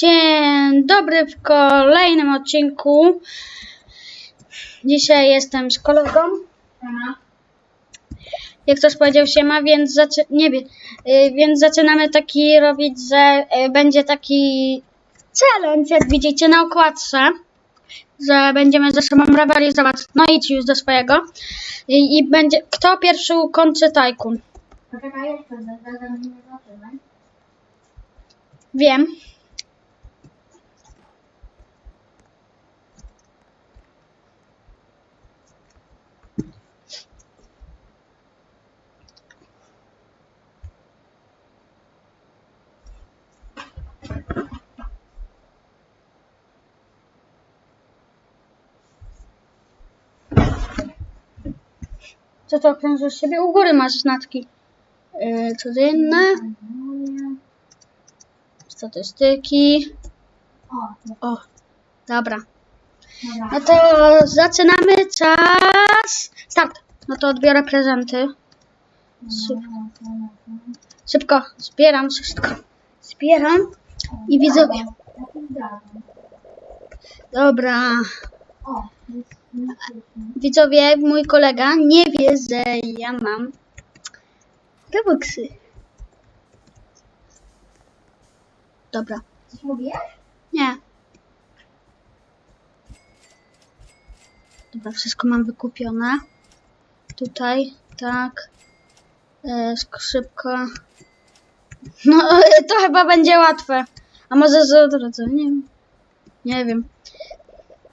Dzień dobry w kolejnym odcinku. Dzisiaj jestem z kolegą. Jak ktoś powiedział siema, więc, zaczy- nie wiem, y, więc zaczynamy taki robić, że y, będzie taki challenge, jak widzicie na okładce, że będziemy ze sobą rywalizować. No idź już do swojego. I, i będzie, kto pierwszy ukończy tajkun. Wiem. Co to okrążysz siebie? U góry masz znacki. Yy, codzienne. Statystyki. O, O, dobra. No to zaczynamy. Czas. Start. No to odbiorę prezenty. Szybko. Zbieram wszystko. Zbieram. I widzowie. Dobra. Widzowie, mój kolega nie wie, że ja mam Robuxy. Dobra. Coś? Nie. Dobra, wszystko mam wykupione. Tutaj, tak. E, szybko. No, to chyba będzie łatwe. A może z odrodzeniem? Nie wiem. A ty to czasem mówisz,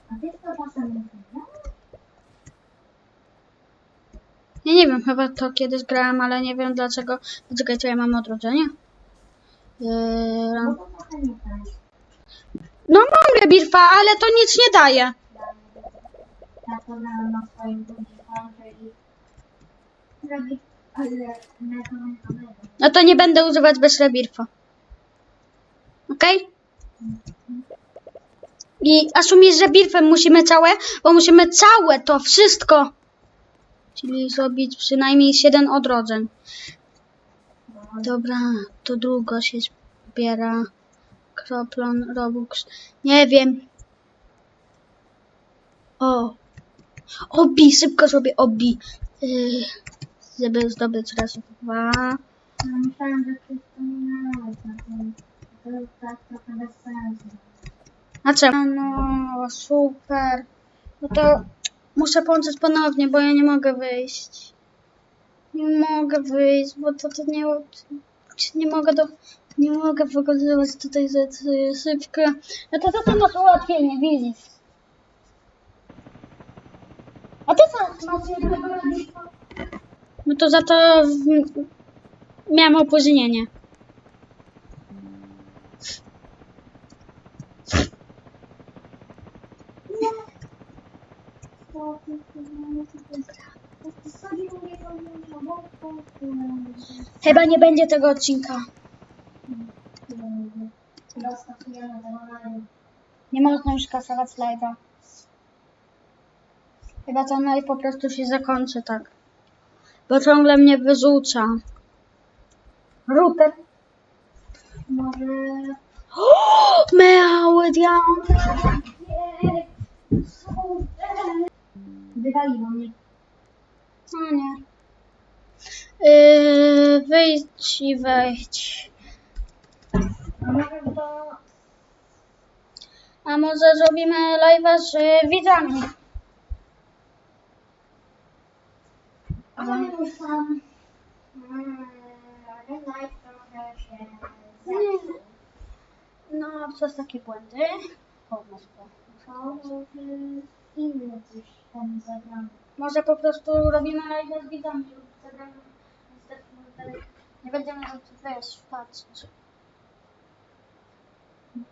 Ja nie wiem, chyba to kiedyś grałem, ale nie wiem dlaczego. Poczekaj, co ja mam odrodzenie? Yy, No mam rebirfa, ale to nic nie daje. No to nie będę używać bez rebirfa. Okej? I asumi z rebirfem musimy całe, bo musimy całe to wszystko. Czyli zrobić przynajmniej 7 odrodzeń. Dobra, to długo się zbiera. Kroplon, Robux. Nie wiem. O. Obi, szybko zrobię obi. Yy, żeby zdobyć raz dwa. No myślałem, że to nie nalałeś na tym. To jest tak trochę bez sensu. Czemu? No, super. No to muszę połączyć ponownie, bo ja nie mogę wyjść. Nie mogę wyjść, bo to, to nie... Nie mogę do... Nie mogę wykorzystywać tutaj za szybko. No to to, to masz ułatwienie, widzisz. A ty co? Rodzica? No to za to w- miałem opóźnienie. To ty sobie mówię, że bo to Chyba nie będzie tego odcinka. Nie można już kasować live'a. Chyba ten live po prostu się zakończy tak. Bo ciągle mnie wyrzuca. Router. Może... Miały diament. Wywaliło mnie. No nie. Yy, wyjdź i wejdź. A może to... A może zrobimy live'a z y, widzami? A może już tam... Mm. No, przez takie błędy. O, masz to. To może inny coś tam zagramy. Może po prostu robimy live z widzami lub zagramy niestety nie będziemy wiesz, patrz.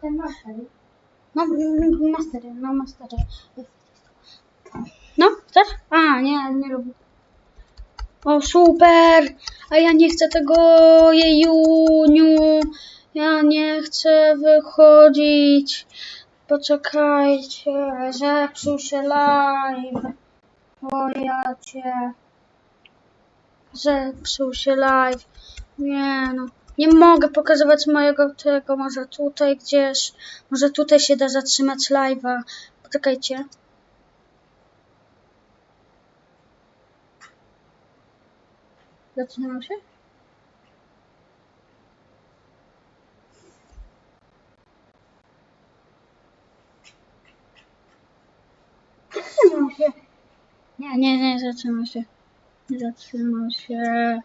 Ten master. No, mastery, no mastery. No, chcesz? A, nie, nie lubię. O, super! A ja nie chcę tego jejuniu. Ja nie chcę wychodzić. Poczekajcie, zepsuł się live. O ja cię. Zepsuł się live. Nie no. Nie mogę pokazywać mojego tego, może tutaj gdzieś, może tutaj się da zatrzymać live'a. Poczekajcie. Zatrzymał się? Zatrzymał się. Nie, nie, nie zatrzymał się. Zatrzymał się.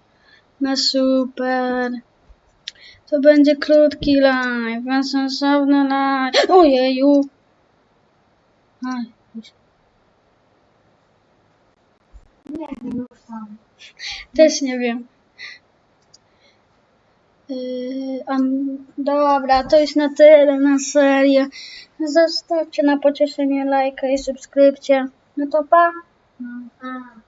No super. To będzie krótki live, bezsensowny live. Ojeju. Aj, Nie wiem, sam. też nie wiem. Yy, dobra, to jest na tyle na serię. Zostawcie na pocieszenie lajka i subskrypcję. No to pa. No,